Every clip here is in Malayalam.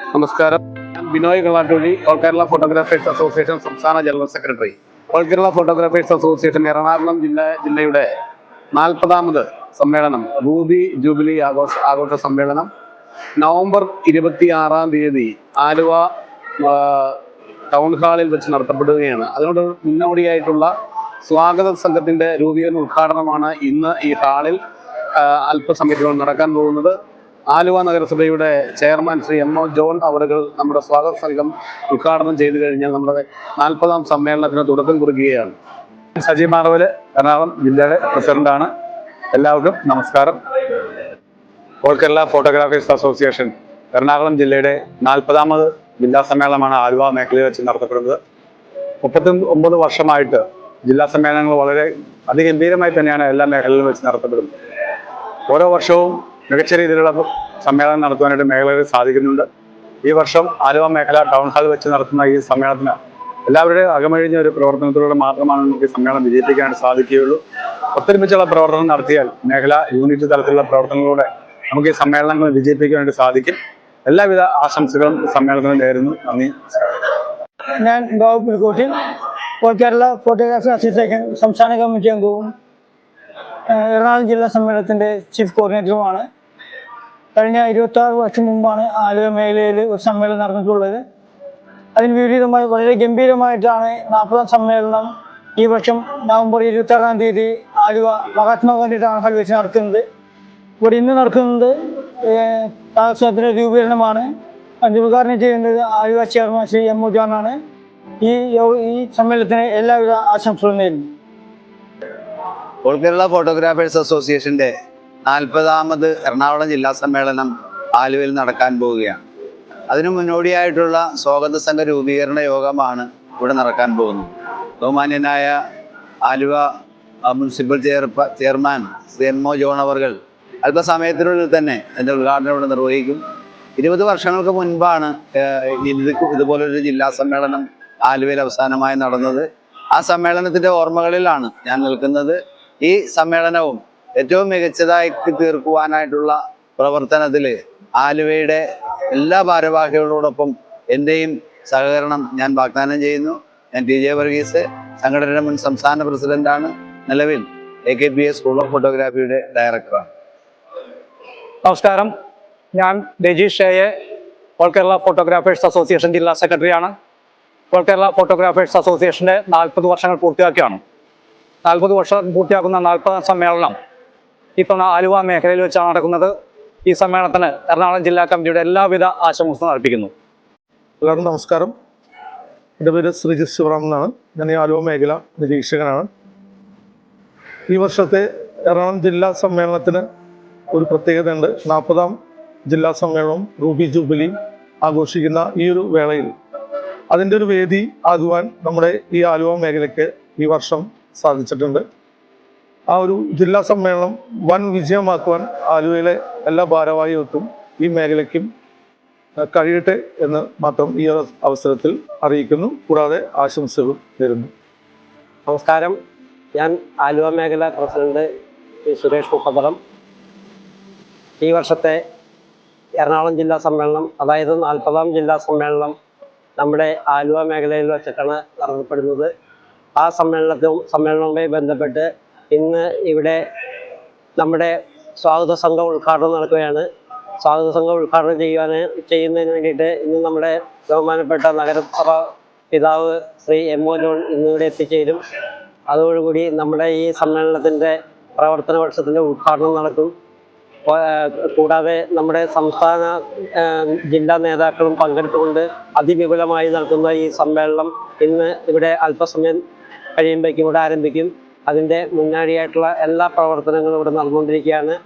നമസ്കാരം. Binoy Kalattozhi all Kerala photographers association സംസ്ഥാന general secretary. All Kerala photographers association Ernakulam ജില്ല ജില്ലയുടെ നാൽപ്പതാമത് സമ്മേളനം റൂബി ജൂബിലി ആഘോഷ ആഘോഷ സമ്മേളനം. നവംബർ ഇരുപത്തി ആറാം തീയതി ആലുവ ടൗൺ ഹാളിൽ വെച്ച് നടത്തപ്പെടുകയാണ്. അതിനോട് മുന്നോടിയായിട്ടുള്ള സ്വാഗത സംഘത്തിന്റെ രൂപീകരണ ഉദ്ഘാടനമാണ് ഇന്ന് ഈ ഹാളിൽ അല്പസമയത്തിനോട് നടക്കാൻ പോകുന്നത്. ആലുവ നഗരസഭയുടെ chairman Shri M O John അവറുകൾ നമ്മുടെ സ്വാഗത സംഘം ഉദ്ഘാടനം ചെയ്തു കഴിഞ്ഞാൽ നമ്മുടെ നാൽപ്പതാം സമ്മേളനത്തിന് തുടക്കം കുറിക്കുകയാണ്. സജി മാറവൽ എറണാകുളം ജില്ലയുടെ പ്രസിഡന്റാണ് എല്ലാവർക്കും നമസ്കാരം. All Kerala photographers association Ernakulam ജില്ലയുടെ നാൽപ്പതാമത് ജില്ലാ സമ്മേളനമാണ് ആലുവ മേഖലയിൽ വെച്ച് നടത്തപ്പെടുന്നത്. മുപ്പത്തി ഒമ്പത് വർഷമായിട്ട് ജില്ലാ സമ്മേളനങ്ങൾ വളരെ അതിഗംഭീരമായി തന്നെയാണ് എല്ലാ മേഖലകളിലും വെച്ച് നടത്തപ്പെടുന്നത്. ഓരോ വർഷവും മികച്ച രീതിയിലുള്ള സമ്മേളനം നടത്തുവാനായിട്ട് മേഖലകളിൽ സാധിക്കുന്നുണ്ട്. ഈ വർഷം ആലുവ മേഖല ടൗൺ ഹാൾ വെച്ച് നടത്തുന്ന ഈ സമ്മേളനത്തിന് എല്ലാവരുടെയും അകമഴിഞ്ഞ ഒരു പ്രവർത്തനത്തിലൂടെ മാത്രമാണ് നമുക്ക് ഈ സമ്മേളനം വിജയിപ്പിക്കാനായിട്ട് സാധിക്കുകയുള്ളൂ. ഒത്തൊരുമിച്ചുള്ള പ്രവർത്തനം നടത്തിയാൽ മേഖല യൂണിറ്റ് തലത്തിലുള്ള പ്രവർത്തനങ്ങളിലൂടെ നമുക്ക് ഈ സമ്മേളനങ്ങൾ വിജയിപ്പിക്കാനായിട്ട് സാധിക്കും. എല്ലാവിധ ആശംസകളും സമ്മേളനത്തിന് നേരുന്നു. നന്ദി ഞാൻ ബാബു പുൽക്കോട്ടിൽ കേരള ഫോട്ടോഗ്രാഫി അസോസിയേഷൻ സംസ്ഥാന കമ്മിറ്റി അംഗവും എറണാകുളം ജില്ലാ സമ്മേളനത്തിന്റെ ചീഫ് കോർഡിനേറ്ററുമാണ് കഴിഞ്ഞ ഇരുപത്തി ആറ് വർഷം മുമ്പാണ് ആലുവ മേഖലയിൽ ഒരു സമ്മേളനം നടന്നിട്ടുള്ളത്. അതിന് വിപരീതമായി വളരെ ഗംഭീരമായിട്ടാണ് നാൽപ്പതാം സമ്മേളനം ഈ വർഷം നവംബർ ഇരുപത്തി ആറാം തീയതി ആലുവ മഹാത്മാഗാന്ധി ടൗൺ വെച്ച് നടക്കുന്നത്. ഇവിടെ ഇന്ന് നടക്കുന്നത് താമസത്തിന്റെ രൂപീകരണമാണ്. അത് ഉദ്ഘാടനം ചെയ്യുന്നത് ആലുവ ചെയർമാൻ ശ്രീ എം മുജാനാണ് ഈ ഈ സമ്മേളനത്തിന് എല്ലാവിധ ആശംസകളും നേരുന്നു. ഓൾ ഫോട്ടോഗ്രാഫേഴ്സ് അസോസിയേഷന്റെ നാൽപ്പതാമത് എറണാകുളം ജില്ലാ സമ്മേളനം ആലുവയിൽ നടക്കാൻ പോവുകയാണ്. അതിനു മുന്നോടിയായിട്ടുള്ള സ്വാഗത സംഘ രൂപീകരണ യോഗമാണ് ഇവിടെ നടക്കാൻ പോകുന്നത്. ബഹുമാന്യനായ Aluva municipal chair chairman Shri M O John അവർകൾ അല്പസമയത്തിനുള്ളിൽ തന്നെ അതിന്റെ ഉദ്ഘാടനം ഇവിടെ നിർവഹിക്കും. ഇരുപത് വർഷങ്ങൾക്ക് മുൻപാണ് ഇതുപോലൊരു ജില്ലാ സമ്മേളനം ആലുവയിൽ അവസാനമായി നടന്നത്. ആ സമ്മേളനത്തിന്റെ ഓർമ്മകളിലാണ് ഞാൻ നിൽക്കുന്നത്. ഈ സമ്മേളനവും ഏറ്റവും മികച്ചതാക്കി തീർക്കുവാനായിട്ടുള്ള പ്രവർത്തനത്തിൽ ആലുവയുടെ എല്ലാ ഭാരവാഹികളോടൊപ്പം എന്റെയും സഹകരണം ഞാൻ വാഗ്ദാനം ചെയ്യുന്നു. ഞാൻ ടി ജെ വർഗീസ് സംഘടനയുടെ മുൻ സംസ്ഥാന പ്രസിഡന്റാണ്. നിലവിൽ A K P S school of ഫോട്ടോഗ്രാഫിയുടെ ഡയറക്ടറാണ്. നമസ്കാരം. ഞാൻ രജീഷ് ഷേയെ ഓൾ കേരള ഫോട്ടോഗ്രാഫേഴ്സ് അസോസിയേഷൻ ജില്ലാ സെക്രട്ടറിയാണ്. ഓൾ കേരള ഫോട്ടോഗ്രാഫേഴ്സ് അസോസിയേഷന്റെ നാൽപ്പത് വർഷങ്ങൾ പൂർത്തിയാക്കിയാണ്. നാൽപ്പത് വർഷം പൂർത്തിയാക്കുന്ന നാൽപ്പതാം സമ്മേളനം ഇത്തവണ ആലുവ മേഖലയിൽ വെച്ചാണ് നടക്കുന്നത്. ഈ സമ്മേളനത്തിന് എറണാകുളം ജില്ലാ കമ്മിറ്റിയുടെ എല്ലാവിധ ആശംസകളും അർപ്പിക്കുന്നു. എല്ലാവർക്കും നമസ്കാരം. എന്റെ പേര് ശ്രീജിത് ശിവറാം എന്നാണ്. ഞാൻ ഈ ആലുവ മേഖല നിരീക്ഷകനാണ്. ഈ വർഷത്തെ എറണാകുളം ജില്ലാ സമ്മേളനത്തിന് ഒരു പ്രത്യേകതയുണ്ട്. നാൽപ്പതാം ജില്ലാ സമ്മേളനം റൂബി ജൂബിലി ആഘോഷിക്കുന്ന ഈ ഒരു വേളയിൽ അതിന്റെ ഒരു വേദി ആകുവാൻ നമ്മുടെ ഈ ആലുവ മേഖലയ്ക്ക് ഈ വർഷം സാധിച്ചിട്ടുണ്ട്. ആ ഒരു ജില്ലാ സമ്മേളനം വൻ വിജയമാക്കുവാൻ ആലുവയിലെ എല്ലാ ഭാരവാഹികൾക്കും ഈ മേഖലയ്ക്കും കഴിയട്ടെ എന്ന് മാത്രം ഈ അവസരത്തിൽ അറിയിക്കുന്നു. കൂടാതെ ആശംസകൾ നേരുന്നു. നമസ്കാരം. ഞാൻ ആലുവ മേഖല പ്രസിഡന്റ് സുരേഷ് മുഖപുറം ഈ വർഷത്തെ എറണാകുളം ജില്ലാ സമ്മേളനം അതായത് നാൽപ്പതാം ജില്ലാ സമ്മേളനം നമ്മുടെ ആലുവ മേഖലയിൽ വെച്ചിട്ടാണ് നടത്തപ്പെടുന്നത്. ആ സമ്മേളനത്തിൽ സമ്മേളനവുമായി ബന്ധപ്പെട്ട് ഇന്ന് ഇവിടെ നമ്മുടെ സ്വാഗത സംഘം ഉദ്ഘാടനം നടക്കുകയാണ്. സ്വാഗത സംഘം ഉദ്ഘാടനം ചെയ്യുവാൻ ചെയ്യുന്നതിന് വേണ്ടിയിട്ട് ഇന്ന് നമ്മുടെ ബഹുമാനപ്പെട്ട നഗരസഭ പിതാവ് ശ്രീ എം ഒ ജോൺ ഇന്നിവിടെ എത്തിച്ചേരും. അതോടുകൂടി നമ്മുടെ ഈ സമ്മേളനത്തിന്റെ പ്രവർത്തന വർഷത്തിന്റെ ഉദ്ഘാടനം നടക്കും. കൂടാതെ നമ്മുടെ സംസ്ഥാന ജില്ലാ നേതാക്കളും പങ്കെടുത്തുകൊണ്ട് അതിവിപുലമായി നടത്തുന്ന ഈ സമ്മേളനം ഇന്ന് ഇവിടെ അല്പസമയം കഴിയുമ്പോഴേക്കും ഇവിടെ ആരംഭിക്കും. അതിന്റെ മുന്നാടിയായിട്ടുള്ള എല്ലാ പ്രവർത്തനങ്ങളും ഇവിടെ നടന്നുകൊണ്ടിരിക്കുകയാണ്.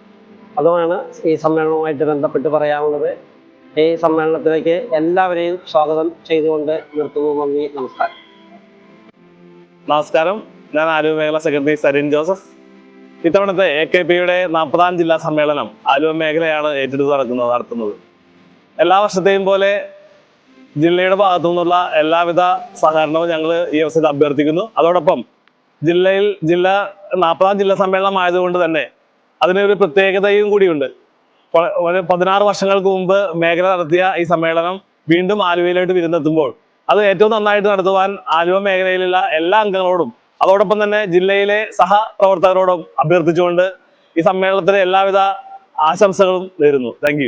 അതുമാണ് ഈ സമ്മേളനവുമായിട്ട് ബന്ധപ്പെട്ട് പറയാവുന്നത് ഈ സമ്മേളനത്തിലേക്ക് എല്ലാവരെയും സ്വാഗതം ചെയ്തുകൊണ്ട് നിർത്തുന്നു. നന്ദി നമസ്കാരം. നമസ്കാരം. ഞാൻ ആലുവ മേഖല സെക്രട്ടറി സരിൻ ജോസഫ്. ഇത്തവണത്തെ എ കെ പിയുടെ നാൽപ്പതാം ജില്ലാ സമ്മേളനം ആലുവ മേഖലയാണ് ഏറ്റെടുത്ത് നടക്കുന്നത് നടത്തുന്നത്. എല്ലാ വർഷത്തെയും പോലെ ജില്ലയുടെ ഭാഗത്തു നിന്നുള്ള എല്ലാവിധ സഹകരണവും ഞങ്ങൾ ഈ അവസരത്തിൽ അഭ്യർത്ഥിക്കുന്നു. അതോടൊപ്പം ജില്ലയിൽ ജില്ല നാൽപ്പതാം ജില്ലാ സമ്മേളനം ആയതുകൊണ്ട് തന്നെ അതിനൊരു പ്രത്യേകതയും കൂടിയുണ്ട്. പതിനാറ് വർഷങ്ങൾക്ക് മുമ്പ് മേഖല നടത്തിയ ഈ സമ്മേളനം വീണ്ടും ആലുവയിലോട്ട് വിരുന്നെത്തുമ്പോൾ അത് ഏറ്റവും നന്നായിട്ട് നടത്തുവാൻ ആലുവ മേഖലയിലുള്ള എല്ലാ അംഗങ്ങളോടും അതോടൊപ്പം തന്നെ ജില്ലയിലെ സഹപ്രവർത്തകരോടും അഭ്യർത്ഥിച്ചുകൊണ്ട് ഈ സമ്മേളനത്തിന് എല്ലാവിധ ആശംസകളും നേരുന്നു. താങ്ക്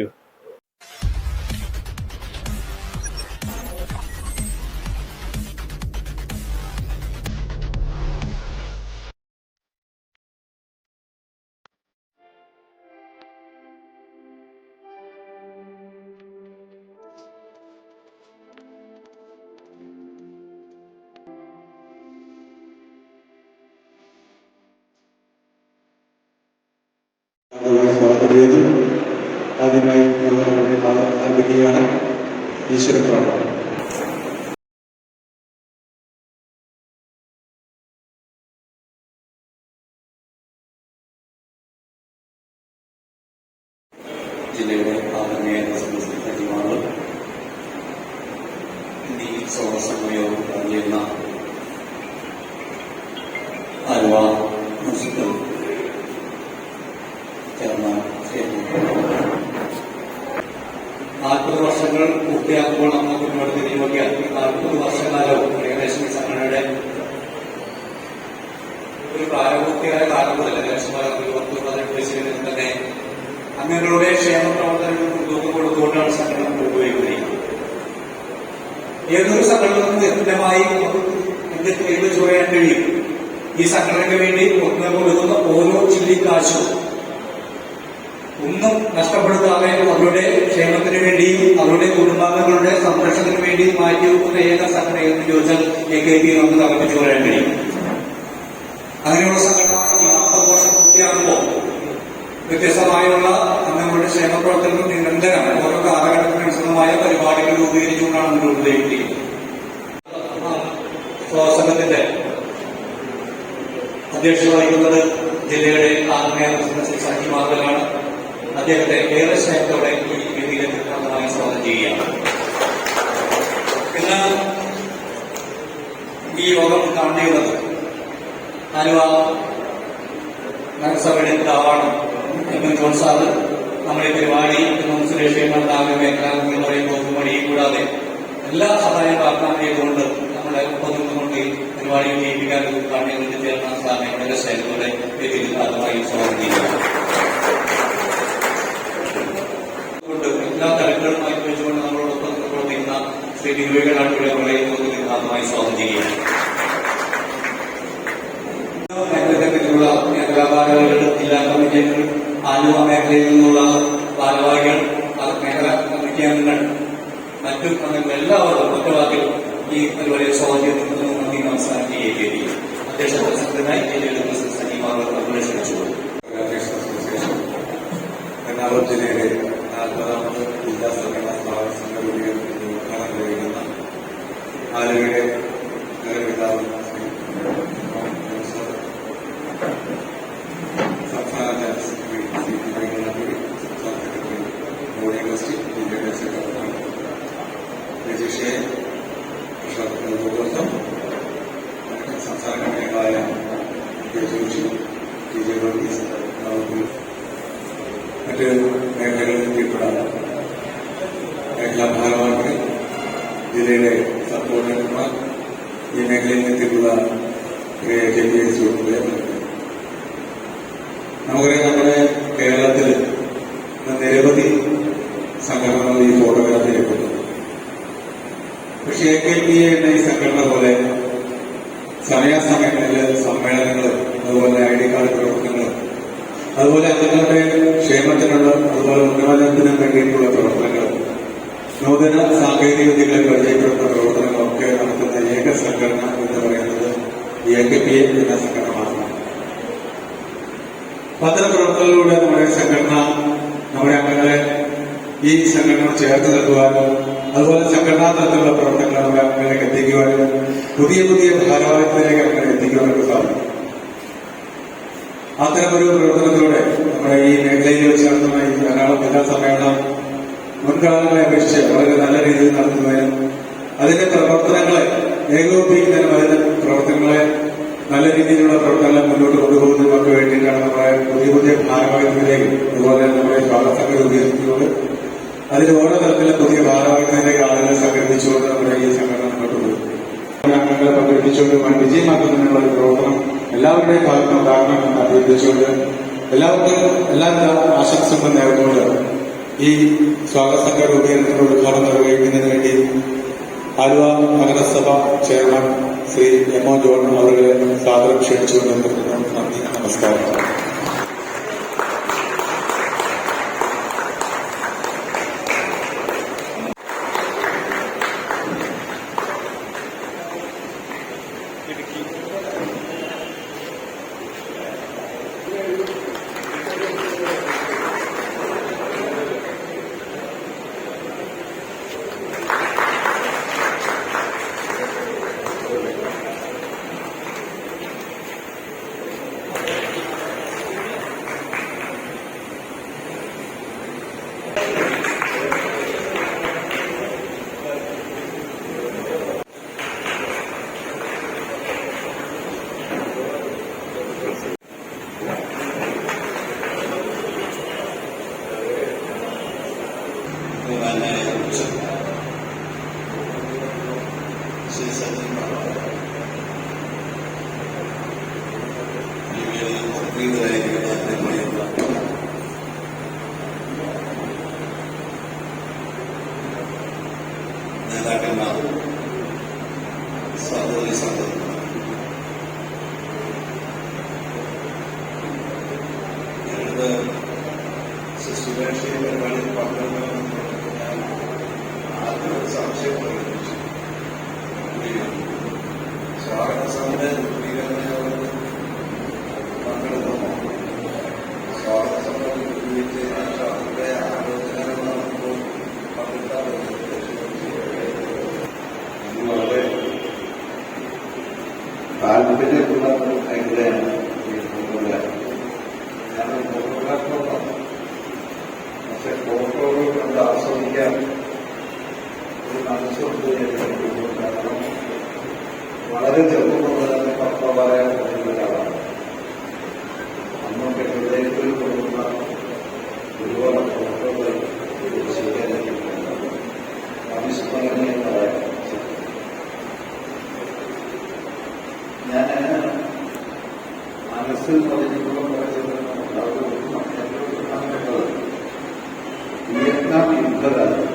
ആരംഭിക്കുകയാണ് ഈശ്വര പ്രാർത്ഥന ജില്ലയുടെ ആദരണീയ സജീവമാണ് ഈ സൗരസമയവും അറിയുന്ന ആലുവ മുനിസിപ്പൽ ചെയർമാൻ ശ്രീ നാൽപ്പത് വർഷങ്ങൾ പൂർത്തിയാക്കുമ്പോൾ നമ്മൾ മുന്നോട്ട് തിരിഞ്ഞു നോക്കിയാൽ നാൽപ്പത് വർഷക്കാലവും ഏകദേശം ഈ സംഘടനയുടെ ഒരു പ്രാരംഭത്തിയായ കാലം മുതൽ ഏകദേശം ഒരു പത്ത് പതിനെട്ട് വയസ്സിൽ തന്നെ അംഗങ്ങളുടെ ക്ഷേമ പ്രവർത്തനങ്ങൾക്ക് മുൻതൂക്കം കൊടുത്തുകൊണ്ടാണ് സംഘടന കൊണ്ടുപോയിരിക്കുന്നത് ഏതൊരു സംഘടനക്കും വ്യക്തമായി നമുക്ക് എന്ത് കൈവച്ച് പറയാൻ കഴിയും ഈ സംഘടനയ്ക്ക് വേണ്ടി കൊടുക്കുന്ന ഓരോ ചില്ലിക്കാശും ഒന്നും നഷ്ടപ്പെടുത്താതെ അവരുടെ ക്ഷേമത്തിന് വേണ്ടിയും അവരുടെ കുടുംബാംഗങ്ങളുടെ സംരക്ഷണത്തിന് വേണ്ടിയും മാറ്റി വെക്കുന്ന ഏക സംഘടന എന്ന് ചോദിച്ചാൽ എ കെ പി നമുക്ക് തകർപ്പിച്ചു പറയാൻ കഴിയും. അങ്ങനെയുള്ള സംഘടന വർഷം പൂർത്തിയാകുമ്പോൾ വ്യത്യസ്തമായുള്ള അംഗങ്ങളുടെ ക്ഷേമ നിരന്തരം ഓരോ കാലഘട്ടത്തിനനുസൃതമായ പരിപാടികൾ രൂപീകരിച്ചുകൊണ്ടാണ് മുന്നോട്ട് നയിക്കുന്നത് സ്വാസംഗത്തിന്റെ അധ്യക്ഷത വഹിക്കുന്നത് ജില്ലയുടെ ആത്മീയ ശ്രീ സജി മാതലാണ് അദ്ദേഹത്തെ ഏറെ സ്നേഹത്തോടെ ഈ വേദിയിലേക്ക് പ്രധാനമായി സ്വാഗതം ചെയ്യുകയാണ്. ഇന്ന് ഈ യോഗം കാണുന്നത് ആലുവ നഗരസഭയുടെ താവാണ് എം എൻ ജോൺ സാറ്. നമ്മുടെ പരിപാടി സുരേഷ് നാഗ മേഖല എന്ന് പറയുമ്പോൾ മണിയും കൂടാതെ എല്ലാ സഹായം വാഗ്ദാനം ചെയ്തുകൊണ്ട് ഈ പരിപാടി ചേർന്ന സ്വാഗതം. നമ്മളോടൊപ്പം ശ്രീ സ്വാഗതം ജില്ലാ മേഖലയിൽ നിന്നുള്ള ഭാരവാഹികൾ മേഖലാ കമ്മിറ്റി അംഗങ്ങൾ മറ്റു എല്ലാവർക്കും ഈ പരിപാടിയെ സ്വാഗതം ചെയ്തിട്ടുണ്ടെന്ന് നന്ദി നമസ്കാരം ചെയ്യുകയും അധ്യക്ഷ സംഘടനയായി ജില്ലയിലെ സജീവമാർ ക്ഷണിച്ചു എറണാകുളം ജില്ലയിലെ നാൽപ്പതാമത് ജില്ലാ സമ്മേളന സ്ഥാപന സംഘ രൂപീകരണത്തിന് ഉദ്ഘാടനം കഴിയുന്ന ആലുവയുടെ നഗരപിതാവ് ശ്രീ ജോസഫ് സംസ്ഥാന ജനറൽ സെക്രട്ടറി ശ്രീ വിവേകാനന്ദപുരി സംസ്ഥാന സെക്രട്ടറി മോഡി യൂണിവേഴ്സിറ്റി ജില്ലയുടെ സെക്രട്ടറി രജിഷയെ ദിവസം സംസ്ഥാന കമ്മിറ്റികളായ K Joshi T J Varghese Rahul മറ്റ് മേഖലകളിൽ എത്തിപ്പെടാൻ മേഖലാ ഭാരവാഹികൾ ജില്ലയുടെ സബ് കോർഡിനേറ്റർമാർ ഈ മേഖലയിൽ എത്തിയിട്ടുള്ള കെ പി എസ് ഗ്രൂപ്പുകളെ നമുക്കറിയാം നമ്മുടെ കേരളത്തിൽ ഇന്ന് നിരവധി സംഘടനകൾ ഈ ഫോട്ടോഗ്രാഫി രംഗത്തുണ്ട് പക്ഷേ എ കെ പി എ എന്ന ഈ സംഘടന പോലെ സമയാസമയങ്ങളിൽ സമ്മേളനങ്ങൾ അതുപോലെ ഐ ഡി കാർഡ് പ്രവർത്തനങ്ങൾ അതുപോലെ അംഗങ്ങളുടെ ക്ഷേമത്തിനുള്ള അതുപോലെ ഉന്നമനത്തിനും വേണ്ടിയിട്ടുള്ള പ്രവർത്തനങ്ങൾ നൂതന സാങ്കേതിക വിദ്യകളെ പരിചയപ്പെടുത്തുന്ന പ്രവർത്തനങ്ങളൊക്കെ നടത്തുന്ന ഏക സംഘടന എന്ന് പറയുന്നത് എ കെ പി എ എന്ന സംഘടന മാത്രമാണ് അത്തരം പ്രവർത്തനങ്ങളിലൂടെ നമ്മുടെ സംഘടന നമ്മുടെ അംഗങ്ങളെ ഈ സംഘടന ചേർത്ത് നിർത്തുവാനും അതുപോലെ സംഘടനാ തലത്തിലുള്ള പ്രവർത്തനങ്ങൾ നമ്മുടെ അംഗങ്ങളിലേക്ക് എത്തിക്കുവാനും പുതിയ പുതിയ ഭാരവാഹിത്തിലേക്ക് അംഗങ്ങളെ എത്തിക്കുവാനൊക്കെ സാധിക്കും. അത്തരമൊരു പ്രവർത്തനത്തിലൂടെ നമ്മുടെ ഈ മേഖലയിൽ വെച്ച് നടത്തുന്ന ഈ ധാരാളം ജില്ലാ സമ്മേളനം മുൻകാലങ്ങളെ അപേക്ഷിച്ച് വളരെ നല്ല രീതിയിൽ നടത്തുന്നതിനും അതിന്റെ പ്രവർത്തനങ്ങളെ ഏകോപിപ്പിക്കുന്നതിനും അതിന്റെ പ്രവർത്തനങ്ങളെ നല്ല രീതിയിലുള്ള പ്രവർത്തനങ്ങളെ മുന്നോട്ട് കൊണ്ടുപോകുന്നതിനൊക്കെ വേണ്ടിയിട്ടാണ് നമ്മുടെ പുതിയ പുതിയ ഭാരവാഹിത്വത്തിലേക്കും അതുപോലെ നമ്മുടെ സ്വാഗത ഉപയോഗിക്കുന്നത് അതിൽ ഓരോ തരത്തിലെ പുതിയ ഭാരവാഹികളിലേക്ക് ആളുകളെ സംഘടിപ്പിച്ചുകൊണ്ട് നമ്മുടെ ഈ സംഘടന മുന്നോട്ട് പോകും അംഗങ്ങളെ പങ്കെടുപ്പിച്ചുകൊണ്ട് വിജയമാക്കുന്നതിനുള്ള ഒരു പ്രവർത്തനം എല്ലാവരുടെയും ഭാഗത്ത് ഉണ്ടാകണമെന്ന് അഭ്യർത്ഥിച്ചുകൊണ്ട് എല്ലാവർക്കും എല്ലാവിധ ആശംസകളും നേർന്നുകൊണ്ട് ഈ സ്വാഗത സംഘ രൂപീകരണത്തിന്റെ ഉദ്ഘാടനം നിർവഹിക്കുന്നതിന് വേണ്ടി ആലുവ നഗരസഭ chairman Shri M O John അവരുടെ സാദരം ക്ഷണിച്ചുകൊണ്ട് നന്ദി നമസ്കാരം. സ്വാഗത സമിതി രൂപീകരണ പങ്കെടുക്കുമോ സ്വാഗത സമിതി আপনারা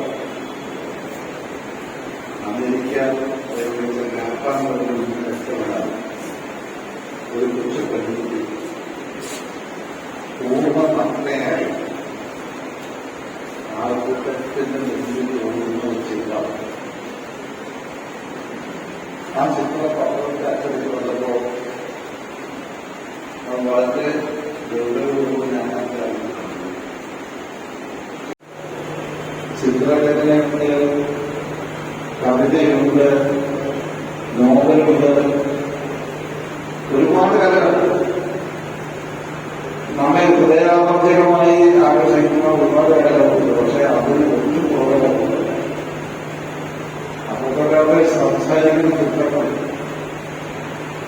ചിത്രങ്ങൾ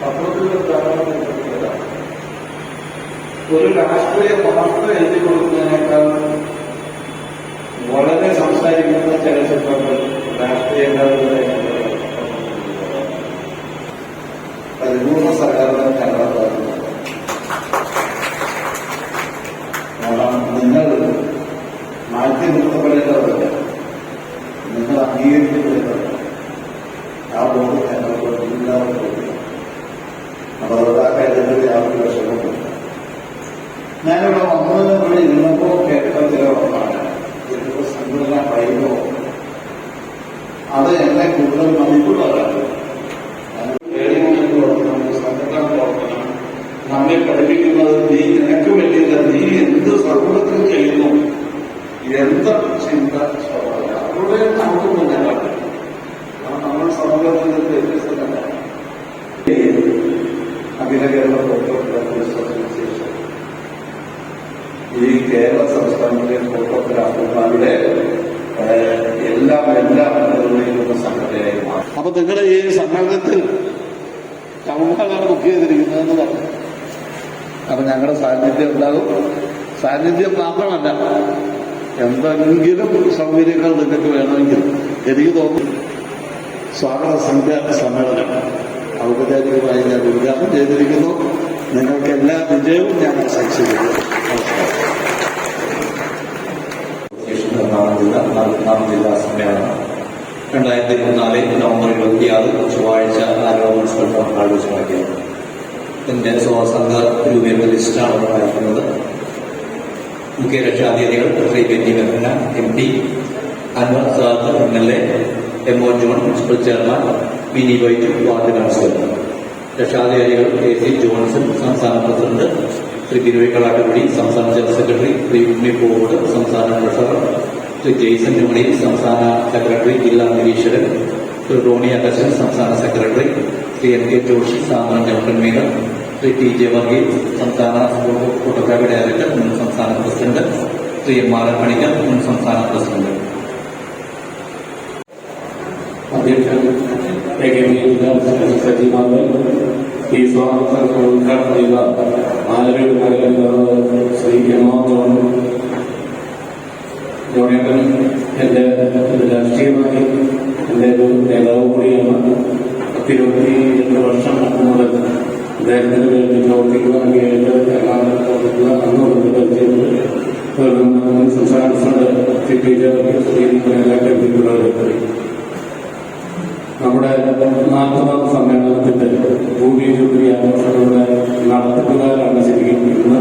പത്രത്തിൽ ധാരാളം. ഒരു രാഷ്ട്രീയ വാർത്ത എഴുതി കൊടുക്കുന്നതിനേക്കാൾ വളരെ സംസാരിക്കുന്ന ചില ചിത്രങ്ങൾ രാഷ്ട്രീയക്കാരുടെ പരിപൂർണ സഹകരണം ഞങ്ങളുടെ നിങ്ങൾ മാറ്റി നിർത്തപ്പെടേണ്ടതല്ല നിങ്ങൾ അംഗീകരിക്കപ്പെടേണ്ടതല്ല ആ ബോധം ഞങ്ങൾക്ക് എല്ലാവർക്കും ഉണ്ട്. അപ്പോൾ അത് ആ കാര്യത്തിൽ യാതൊരു വിഷമമില്ല ഞാനിവിടെ വന്നത് ഇവിടെ ഇരുന്നപ്പോൾ കേട്ട ചില ഉറപ്പാണ് ചിലപ്പോൾ സംഘടന പറയുമ്പോൾ അത് എന്നെ കൂടുതൽ മതിപ്പുള്ളതാണ് ഞാൻ ഏഴുമണിക്ക് പ്രവർത്തനം സംഘടന പ്രവർത്തനം നമ്മെ പഠിപ്പിക്കുന്നത് നീ നിനക്ക് വേണ്ടിയില്ല നീ എന്ത് സർവത്തിൽ ചെയ്യുന്നു എന്ത ചിന്ത സ്വഭാവം അവരുടെ നമുക്ക് നമ്മൾ സമൂഹത്തിൽ നിന്ന് വ്യത്യസ്തമല്ല അഖില കേരള ഫോട്ടോഗ്രാഫേഴ്സ് അസോസിയേഷൻ ഈ കേരള സംസ്ഥാനത്തിലെ ഫോട്ടോഗ്രാഫർമാരുടെ എല്ലാം എല്ലാം നിർവഹിക്കുന്ന സംഘടനയായി മാറി. അപ്പൊ നിങ്ങൾ ഈ സമ്മേളനത്തിൽ കൗണ്ടറാണ് ബുക്ക് ചെയ്തിരിക്കുന്നതെന്ന് പറഞ്ഞു. അപ്പൊ ഞങ്ങളുടെ സാന്നിധ്യം ഉണ്ടാകും. സാന്നിധ്യം മാത്രമല്ല എന്തെങ്കിലും സൗകര്യങ്ങൾ നിങ്ങൾക്ക് വേണമെങ്കിൽ എനിക്ക് തോന്നുന്നു. സ്വാഗത സംഘ സമ്മേളനം ഔപചാരികമായി ഞാൻ ഉദ്ഘാടനം ചെയ്തിരിക്കുന്നു. നിങ്ങൾക്ക് എല്ലാ വിജയവും ഞാൻ ആശംസിക്കുന്നു. നമസ്കാരം ജില്ല സമ്മേളനം രണ്ടായിരത്തി ഇരുപത്തിനാല് നവംബർ ഇരുപത്തിയാറ് ചൊവ്വാഴ്ച ആരോഗ്യ ആഘോഷമാക്കിയത് എന്റെ സ്വാസംഘ രൂപയുടെ ലിസ്റ്റാണ് വായിക്കുന്നത് മുഖ്യ രക്ഷാധികാരികൾ Shri Benny Behanan M. P. Anwar Saad M. L. A. M. O. John municipal chairman Mini white ward councillor. രക്ഷാധികാരികൾ കെ. സി. ജോൺസൺ സംസ്ഥാന പ്രസിഡന്റ് ശ്രീ ബിനോയ് കളാട്ടുപടി സംസ്ഥാന ജനറൽ സെക്രട്ടറി ശ്രീ ഉമ്മി പൂവോട് സംസ്ഥാന ട്രഷറർ ശ്രീ ജെയ്സൺ ജോണി സംസ്ഥാന സെക്രട്ടറി ജില്ലാ നിരീക്ഷകൻ ശ്രീ റോണി അഗസ്റ്റൻ സംസ്ഥാന secretary Shri N. K. Joshi സാധാരണ general convener Shri T. J. Varghese സംസ്ഥാന ഫോട്ടോഗ്രാഫി ഡയറക്ടർ മുൻ സംസ്ഥാന president Shri M R Panicker മുൻ സംസ്ഥാന പ്രസിഡന്റ്. അധ്യക്ഷൻ ഈ സ്വാതന്ത്ര്യ ഉദ്ഘാടനം ചെയ്ത ആലവയുടെ ശ്രീ എം ആർ ജോണേട്ടൻ എന്റെ രാഷ്ട്രീയമായി എന്റെ ഒരു നേതാവ് കൂടിയാണ് പത്തിരുപത്തി രണ്ട് വർഷം മുതൽ അദ്ദേഹത്തിന് വേണ്ടി പ്രവർത്തിക്കുവാൻ വേണ്ടി നമ്മുടെ നാൽപ്പതാം സമ്മേളനത്തിന്റെ ഭൂമി ജൂബിലി ആഘോഷങ്ങളുടെ നടത്തിപ്പുകാരാണ് ശരിക്കും ഇന്ന്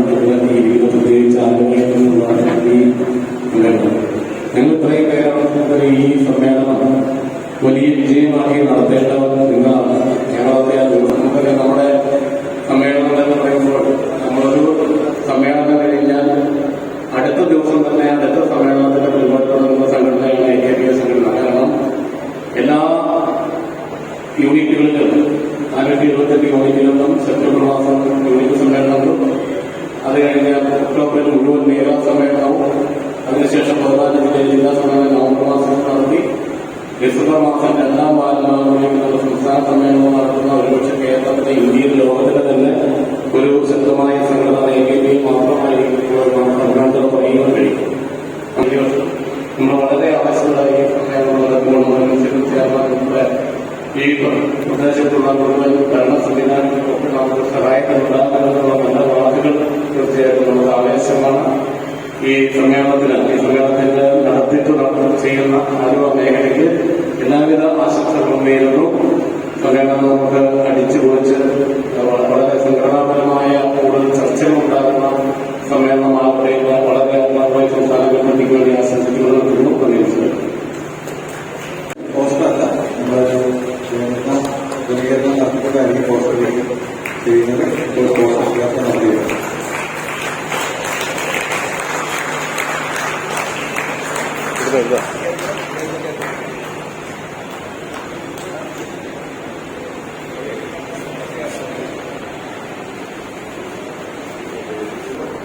ഈ പ്രത്യേകിച്ച് ആലോചിക്കുന്നതാണ് ഈ സമ്മേളനം ഞങ്ങൾ ഇത്രയും പേരാണ് ഈ സമ്മേളനം യൂണിറ്റുകളിലും നാനൂറ്റി എഴുപത്തെട്ട് യൂണിറ്റുകളിലും സെപ്റ്റംബർ മാസം യൂണിറ്റ് സമ്മേളനങ്ങളും അത് കഴിഞ്ഞ് ഒക്ടോബറിൽ മുഴുവൻ മേഖലാ സമ്മേളനവും. അതിനുശേഷം പതിനാല് ജില്ലയിൽ ജില്ലാ സമ്മേളനം നവംബർ മാസം നടത്തി. ഡിസംബർ മാസം രണ്ടാം വാരമാകുമ്പോഴേക്കുള്ള സംസ്ഥാന സമ്മേളനം നടത്തുന്ന ഒരുപക്ഷെ കേരളത്തിലെ ഇന്ത്യയിൽ ലോകത്തിലെ തന്നെ ഒരു ശക്തമായ സംഘടന എ കെ പി മാത്രമായിരിക്കും നമുക്ക് പറയാൻ കഴിയും. നമ്മൾ വളരെ ആവശ്യമുണ്ടായി സമ്മേളനം നടക്കുമ്പോൾ നമ്മുടെ ഈ പ്രദേശത്തുള്ള മുഴുവൻ ഭരണ സംവിധാനങ്ങൾക്കൊക്കെ നമുക്ക് സഹായത്തിനുണ്ടാകുമെന്നുള്ള നല്ല വാക്കുകൾ തീർച്ചയായിട്ടും നമ്മുടെ ആവേശമാണ് ഈ സമ്മേളനത്തിന് ഈ സമ്മേളനത്തിന്റെ നടത്തിപ്പ് നടത്തി ചെയ്യുന്ന ആലുവ മേഖലയ്ക്ക് എല്ലാവിധ ആശംസകളും നേരുന്നു സമ്മേളനം നമുക്ക് അടിച്ചു പൊളിച്ച് വളരെ സംഘടനാപരമായ കൂടുതൽ ചർച്ചകൾ ഉണ്ടാകുന്ന സമ്മേളനമാകട്ടെ എന്ന് വളരെ നന്നായി സംസ്ഥാന ഗവൺമെന്റിന് വേണ്ടി ആശംസിക്കുന്നു നന്ദി പോസ്റ്ററല്ല നമ്മളൊരു ചെയ്യുന്ന ക്രമീകരണം നടത്തിക്കൊണ്ടായിരിക്കും പോസ്റ്ററിലേക്ക് ചെയ്യുന്നത് ഒരു പോസ്റ്റർ ചേർത്ത് നടത്തിയത്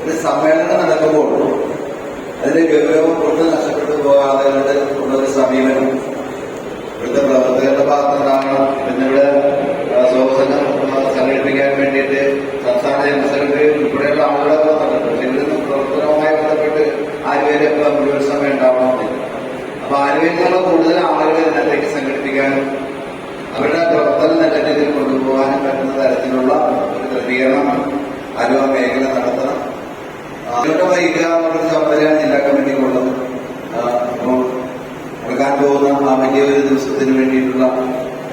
ഒരു സമ്മേളനം നടക്കുമ്പോൾ അതിന്റെ ഗൗരവം കൊണ്ട് നഷ്ടപ്പെട്ടു പോകാതെ കണ്ട് ഉള്ളൊരു സമീപനം ഇവിടുത്തെ പ്രവർത്തകരുടെ ഭാഗത്തുനിന്നാണ് പിന്നെ ഇവിടെ സ്വാഗതം സംഘടിപ്പിക്കാൻ വേണ്ടിയിട്ട് സംസ്ഥാന ജനറൽ സെക്രട്ടറി ഉൾപ്പെടെയുള്ള ആളുകളൊക്കെ വന്നിട്ടുണ്ട് പക്ഷെ ഇവിടുന്ന് പ്രവർത്തനവുമായി ബന്ധപ്പെട്ട് ആലുവയിലൊക്കെ മുഴുവൻ സമയം ഉണ്ടാവണമെന്നില്ല അപ്പൊ ആലുവയിൽ നിന്നുള്ള കൂടുതൽ ആളുകളെ ഇതിനകത്തേക്ക് സംഘടിപ്പിക്കാനും അവരുടെ പ്രവർത്തനം നല്ല രീതിയിൽ പറ്റുന്ന തരത്തിലുള്ള ഒരു ക്രമീകരണം ആലുവ മേഖല നടത്തണം. വൈകുക വഹിക്കുക എന്നുള്ളൊരു ചുമതലയാണ് ജില്ലാ കമ്മിറ്റിക്കുള്ളത് അപ്പോൾ നടക്കാൻ പോകുന്ന ആ വലിയ ഒരു ദിവസത്തിന് വേണ്ടിയിട്ടുള്ള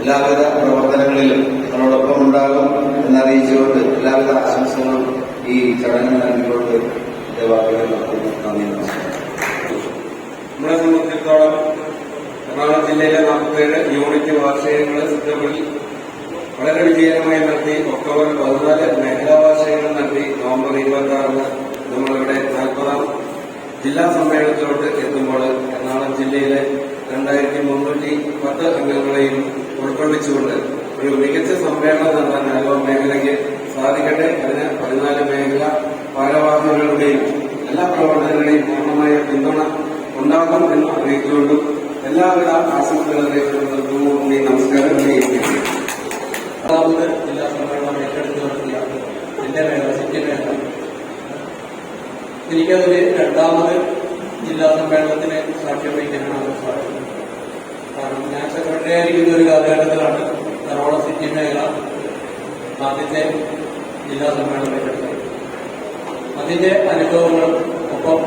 എല്ലാവിധ പ്രവർത്തനങ്ങളിലും നിങ്ങളോടൊപ്പം ഉണ്ടാകും എന്നറിയിച്ചുകൊണ്ട് എല്ലാവിധ ആശംസകളും ഈ ചടങ്ങിന് നൽകിക്കൊണ്ട് എന്റെ വാക്കുകൾ നടത്തുന്നു നന്ദി നമസ്കാരം. നമ്മളെ സംബന്ധിച്ചിടത്തോളം എറണാകുളം ജില്ലയിലെ നാൽപ്പത്തേഴ് യൂണിറ്റ് വാർഷികങ്ങൾ സെപ്റ്റംബറിൽ വളരെ വിജയകരമായി നടത്തി ഒക്ടോബർ പതിനാല് മേഖലാ വാർഷികങ്ങൾ നടത്തി നവംബർ ഇരുപത്തി ആറിന് നമ്മളിവിടെ നാൽപ്പതാം ജില്ലാ സമ്മേളനത്തിലോട്ട് എത്തുമ്പോൾ എറണാകുളം ജില്ലയിലെ രണ്ടായിരത്തി മുന്നൂറ്റി പത്ത് അംഗങ്ങളെയും ഉൾക്കൊള്ളിച്ചുകൊണ്ട് ഒരു മികച്ച സമ്മേളനം നടത്താൻ ആലുവ മേഖലയ്ക്ക് സാധിക്കട്ടെ. അതിന് പതിനാല് മേഖല ഭാരവാഹികളുടെയും എല്ലാ പ്രവർത്തനങ്ങളുടെയും പൂർണമായ പിന്തുണ ഉണ്ടാകും എന്ന് അറിയിച്ചുകൊണ്ടും എല്ലാവിധ ആശംസകളും നമസ്കാരം അറിയിക്കുന്നു രണ്ടാമത് ജില്ലാ സമ്മേളനം ഏറ്റെടുത്ത് നടത്തിയ എന്റെ വേണം. സിറ്റി മേഖല എനിക്കതിൽ രണ്ടാമത് ജില്ലാ സമ്മേളനത്തിന് സാക്ഷ്യം വഹിക്കാനാണ് കാരണം ഞാൻ സെക്രട്ടറി ആയിരിക്കുന്ന ഒരു കാലഘട്ടത്തിലാണ് എറണാകുളം സിറ്റി മേഖല ആദ്യത്തെ ജില്ലാ സമ്മേളനം ഏറ്റെടുത്തത്. അതിന്റെ അനുഭവങ്ങൾ ഒപ്പം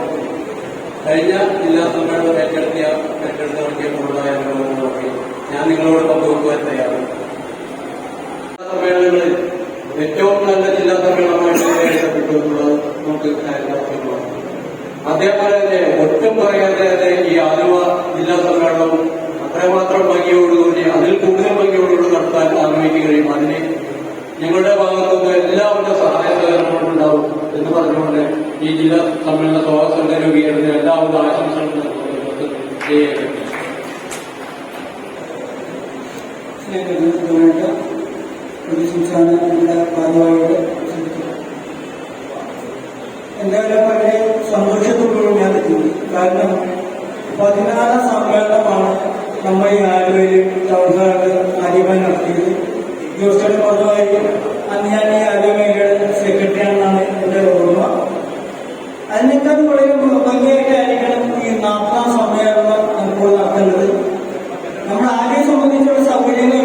കഴിഞ്ഞ ജില്ലാ സമ്മേളനം ഏറ്റെടുത്തിയ ഏറ്റെടുത്ത് നടത്തിയപ്പോഴുണ്ടായ അനുഭവങ്ങളൊക്കെ ഞാൻ നിങ്ങളോട് പങ്കുവെക്കുവാൻ തയ്യാറാണ്. സമ്മേളനങ്ങളിൽ ഏറ്റവും നല്ല ജില്ലാ സമ്മേളനമായിട്ട് നമുക്ക് കാര്യമാണ് അതേപോലെ തന്നെ ഒട്ടും പറയാതെ ഈ ആലുവ ജില്ലാ സമ്മേളനം അത്രമാത്രം ഭംഗിയോടുകൂടി അതിൽ കൂടുതൽ ഭംഗിയോടുകൂടി നടത്താൻ ആഗ്രഹിക്കുകയും കഴിയും അതിന് ഞങ്ങളുടെ ഭാഗത്തുനിന്ന് എല്ലാവരുടെ സഹായ സഹകരണങ്ങളുണ്ടാവും എന്ന് പറഞ്ഞുകൊണ്ട് ഈ ജില്ലാ സമ്മേളന സ്വാഗത രൂപീകരണത്തിന് എല്ലാവരുടെ ആശംസകളും നേർന്നുകൊണ്ട് ഒരു നമ്മുടെ ശ്രദ്ധിക്കുന്നു എന്തായാലും വളരെ സന്തോഷത്തോടുകൂടി ഞാൻ എത്തുന്നു കാരണം പതിനാറാം സമ്മേളനമാണ് നമ്മൾ ഈ ആലുവയിൽ ടൗൺസാറിൽ ആദ്യമായി നടത്തിയത് ജോസ്റ്റർ പദമായി അന്ന് ഞാൻ ഈ ആലുവയുടെ മേഖലയുടെ സെക്രട്ടറി ആണെന്നാണ് എന്റെ ഓർമ്മ അതിനേക്കാൾ വളരെ ഭംഗിയായിട്ടായിരിക്കണം ഈ നാൽപ്പതാം സമ്മേളനം ഇപ്പോൾ നടത്തേണ്ടത് നമ്മുടെ ആരെയെ സംബന്ധിച്ചുള്ള സൗകര്യങ്ങൾ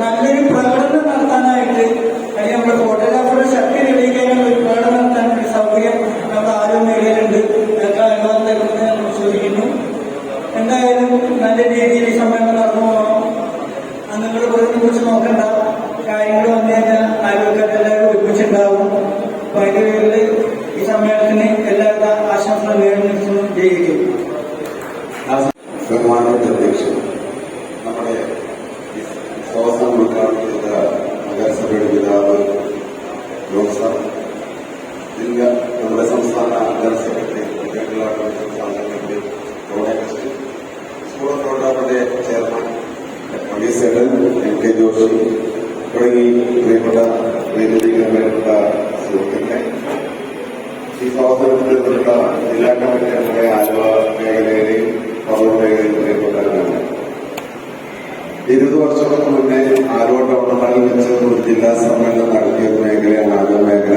നല്ലൊരു പ്രകടനം നടത്താനായിട്ട് അല്ലെങ്കിൽ നമ്മുടെ ഫോട്ടോഗ്രാഫറുടെ ശക്തി തെളിയിക്കാനുള്ള ഒരു പ്രകടനം നടത്താൻ ഒരു സൗകര്യം നമ്മുടെ ആരോഗ്യ മേഖലയിലുണ്ട് എന്നൊക്കെ അനുവാദം തരുന്നത് ഞാൻ പരിശോധിക്കുന്നു എന്തായാലും നല്ല രീതിയിൽ ഈ സമ്മേളനം നടന്നു പോകണം അന്നുകൾ വെറുതെ കുറിച്ച് നോക്കണ്ട കാര്യങ്ങൾ വന്നു കഴിഞ്ഞാൽ ആരോഗ്യക്കാരെല്ലാവരും ഒരുമിച്ചുണ്ടാവും അപ്പൊ അതിന്റെ പേരിൽ ഈ സമ്മേളനത്തിന് എല്ലാവിധ ആശംസകളും നേടുന്നു ജയിക്കും ബഹുമാനപ്പെട്ട അധ്യക്ഷൻ നമ്മുടെ ഈ സ്വാതന്ത്ര്യം ഉദ്ഘാടനം ചെയ്ത നഗരസഭയുടെ പിതാവ് ജോസർ ജില്ലാ നമ്മുടെ സംസ്ഥാന ജനറൽ സെക്രട്ടറി കേരള സംസ്ഥാന സെക്രട്ടറി റോഡക്സ്റ്റ് സ്കൂൾ ഓഫ് റോഡാറിന്റെ ചെയർമാൻ വി സെഡൻ എം കെ ജോഷി തുടങ്ങി പ്രിയപ്പെട്ട വേദികളിൽ വേണ്ട സുഹൃത്തുക്കളെ ഈ സ്വാതന്ത്ര്യത്തിൽ നിന്നുള്ള ജില്ലാ കമ്മിറ്റി നമ്മുടെ ആലുവ മേഖലയിലെയും പറവൂർ മേഖലയിലും പ്രിയപ്പെട്ടവരാണ് ഇരുപത് വർഷങ്ങൾക്ക് മുന്നേ ആലുവ ടൗണുകളിൽ വെച്ച് ഒരു ജില്ലാ സമ്മേളനം നടത്തിയ മേഖലയാണ് ആലുവ മേഖല.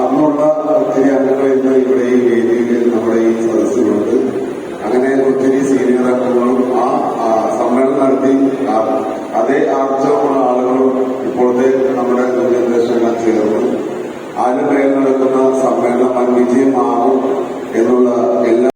അന്നുള്ള ഒത്തിരി അംഗങ്ങൾ ഇന്ന് ഇവിടെ ഈ വേദിയിൽ നമ്മുടെ ഈ സദസ്സിലുണ്ട്. അങ്ങനെ ഒത്തിരി സീനിയർ അംഗങ്ങളും ആ സമ്മേളനം നടത്തി. അതേ ആർജവമുള്ള ആളുകളും ഇപ്പോഴത്തെ നമ്മുടെ ജനറേഷനെല്ലാം ചേർന്ന്. ആലുവയിൽ നടക്കുന്ന സമ്മേളനം വൻ വിജയമാകും എന്നുള്ള എല്ലാ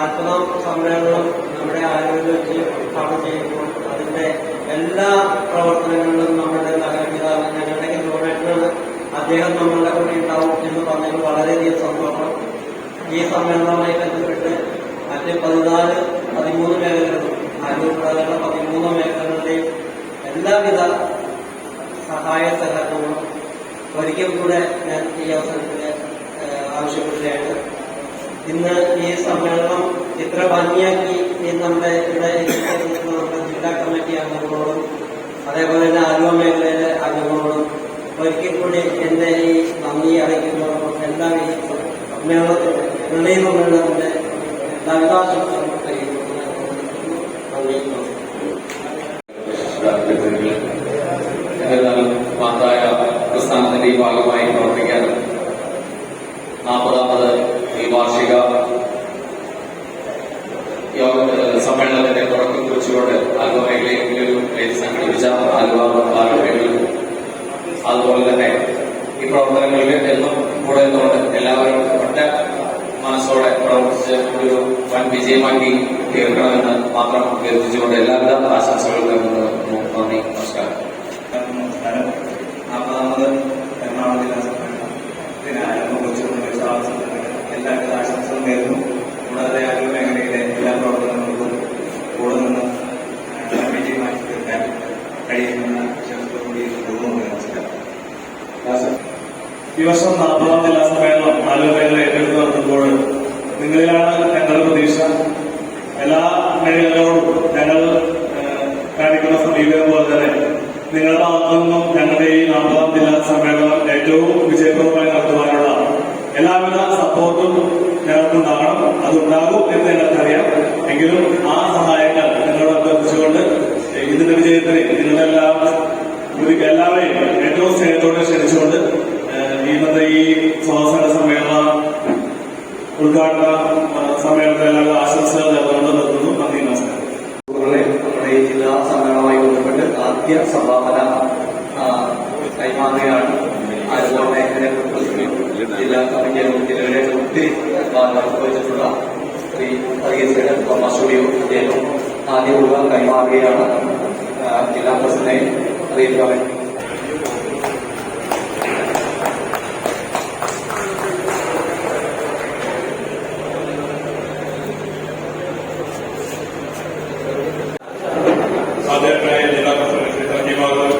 നാൽപ്പതാം സമ്മേളനം നമ്മുടെ ആരോഗ്യം വെച്ച് ഉദ്ഘാടനം ചെയ്യുമ്പോൾ അതിന്റെ എല്ലാ പ്രവർത്തനങ്ങളിലും നമ്മുടെ നഗരപിതാവ് ഞങ്ങളുടെ ഗവൺമെന്റിനാണ് അദ്ദേഹം നമ്മളുടെ കൂടെ ഉണ്ടാവും എന്ന് പറഞ്ഞത് വളരെയധികം സന്തോഷം. ഈ സമ്മേളനവുമായി ബന്ധപ്പെട്ട് മറ്റ് പതിനാല് പതിമൂന്ന് മേഖലകളും ആരോഗ്യപ്രദമുള്ള പതിമൂന്ന് മേഖലകളുടെയും എല്ലാവിധ സഹായ സഹകരണങ്ങളും ഒരിക്കൽ കൂടെ ഞാൻ ഈ അവസരത്തിൽ ആവശ്യപ്പെടുകയാണ്. ഇന്ന് ഈ സമ്മേളനം ഇത്ര ഭംഗിയാക്കി ഈ നമ്മുടെ ഇവിടെ എത്തിച്ചേർന്നിട്ടുള്ള നമ്മുടെ ജില്ലാ കമ്മിറ്റി അംഗങ്ങളോടും അതേപോലെ തന്നെ ആലുവ മേഖലയിലെ അംഗങ്ങളോടും ഒരിക്കൽ കൂടി എന്റെ ഈ നന്ദി അറിയിക്കുന്നതോടൊപ്പം എല്ലാ ഈ സമ്മേളനത്തിന്റെ പ്രളയ സമ്മേളനത്തിന്റെ എല്ലാവിധ ആശംസകളും അറിയിക്കുന്നു നന്ദി നമസ്കാരം എന്നിരുന്നാലും മഹത്തായ പ്രസ്ഥാനത്തിന്റെ ഈ ഭാഗമായി നിങ്ങളിലാണ് ഞങ്ങളുടെ പ്രതീക്ഷ. എല്ലാ മേഖലകളോടും ഞങ്ങൾ കാണിക്കുന്ന സമീപനം പോലെ തന്നെ നിങ്ങളുടെ ഭാഗത്തു നിന്നും ഞങ്ങളുടെ ഈ നാൽപ്പതാം ജില്ലാ സമ്മേളനം ഏറ്റവും വിജയപ്രദമായി നടത്തുവാനുള്ള എല്ലാവിധ സപ്പോർട്ടും ഞങ്ങൾക്കുണ്ടാകണം. അതുണ്ടാകും എന്ന് ഞങ്ങൾക്കറിയാം. എങ്കിലും ആ സഹായങ്ങൾ നിങ്ങളോട് അഭ്യർത്ഥിച്ചുകൊണ്ട് ഇതിന്റെ വിജയത്തിന് നിങ്ങളെല്ലാം എല്ലാവരെയും ഏറ്റവും സ്നേഹത്തോടെ ക്ഷണിച്ചുകൊണ്ട് ഇന്നത്തെ ഈ സ്വാസന സമ്മേളനം ഉദ്ഘാടന ആ, സമ്മേളനത്തിലുള്ള ആശംസകൾ നേർന്നുകൊണ്ട് നിർത്തുന്നു. നന്ദി നമസ്കാരം. നമ്മുടെ ജില്ലാ സമ്മേളനവുമായി ബന്ധപ്പെട്ട് ആദ്യ സംഭാവന കൈമാറുകയാണ്. ആലുവ മേഖലയെ ജില്ലാ കമ്മിറ്റി ജില്ലയുടെ ഒത്തിരി നിർവഹിച്ചിട്ടുള്ള ശ്രീ വർഗീസിയുടെ തോമസ് അദ്ദേഹം ആദ്യ കൈമാറുകയാണ്. ജില്ലാ പ്രസിഡന്റ് അറിയിക്കാൻ ആദ്യമായ ജില്ലാ പ്രസിഡന്റ് ശ്രീ സജീവാഗർ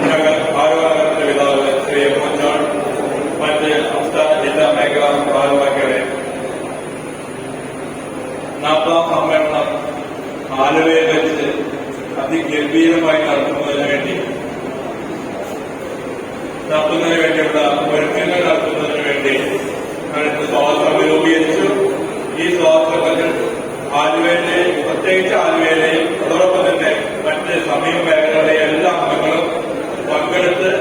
ഞങ്ങൾ ആരോഗ്യത്തിന്റെ പിതാവ് ശ്രീ എം എൻ ജോൺ മറ്റ് സംസ്ഥാന ജില്ലാ മേഖല ഭാരവാഹികളെ നാൽപ്പതാം സമ്മേളനം ആലുവയിൽ വെച്ച് അതിഗംഭീരമായി നടത്തുന്നതിന് വേണ്ടി നടത്തുന്നതിന് വേണ്ടിയുള്ള ഒരുക്കങ്ങൾ നടത്തുന്നതിന് വേണ്ടി അടുത്ത സ്വാതന്ത്ര്യം രൂപീകരിച്ചു ഈ സ്വാതന്ത്ര്യത്തിൽ ആലുവയിലെ പ്രത്യേകിച്ച് ആലുവയിലെയും അതോടൊപ്പം തന്നെ മറ്റ് സമീപ മേഖലകളിലെ എല്ലാ അംഗങ്ങളും പങ്കെടുത്ത്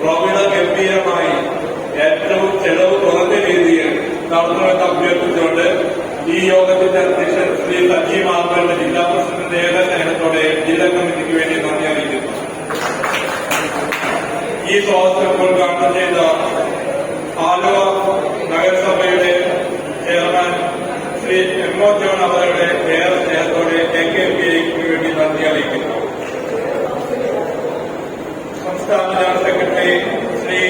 പ്രൗഢ ഗംഭീരമായി ഏറ്റവും ചെലവ് കുറഞ്ഞ രീതിയിൽ നടത്തണമെന്ന് അഭ്യർത്ഥിച്ചുകൊണ്ട് ഈ യോഗത്തിന്റെ അധ്യക്ഷൻ ശ്രീ സജീവ് ആമ്പലിന്റെ ജില്ലാ പ്രസിഡന്റ് ഏക സ്നേഹത്തോടെ ജില്ലാ കമ്മിറ്റിക്ക് വേണ്ടി നന്ദി അറിയിക്കുന്നു. ഈ സ്വാതന്ത്ര്യം ഉദ്ഘാടനം ചെയ്ത ആലുവ നഗരസഭയുടെ chairman Shri M O John അവരുടെ ഏറെ സ്നേഹത്തോടെ കെ പി ഐക്ക് വേണ്ടി നന്ദി അറിയിക്കുന്നു. സംസ്ഥാന ജനറൽ സെക്രട്ടറി ശ്രീ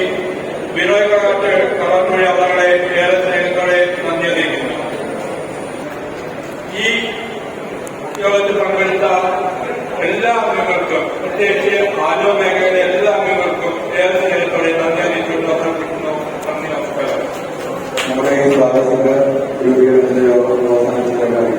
വിനോയ് കറാട്ട് കളർമൊഴി അവരുടെ ഏറെ സ്നേഹത്തോടെ യോഗത്തിൽ പങ്കെടുത്ത എല്ലാ അംഗങ്ങൾക്കും പ്രത്യേകിച്ച് ആലോ മേഖലയിലെ എല്ലാ അംഗങ്ങൾക്കും ഏറെ നന്ദി അറിയിച്ചുകൊണ്ട് അവസാനിപ്പിക്കുന്നു. നന്ദി നമസ്കാരം. നമ്മുടെ ഈ സ്വാഗതം രൂപീകരണത്തിന്റെ യോഗം അവസാനിച്ചിട്ടുണ്ട്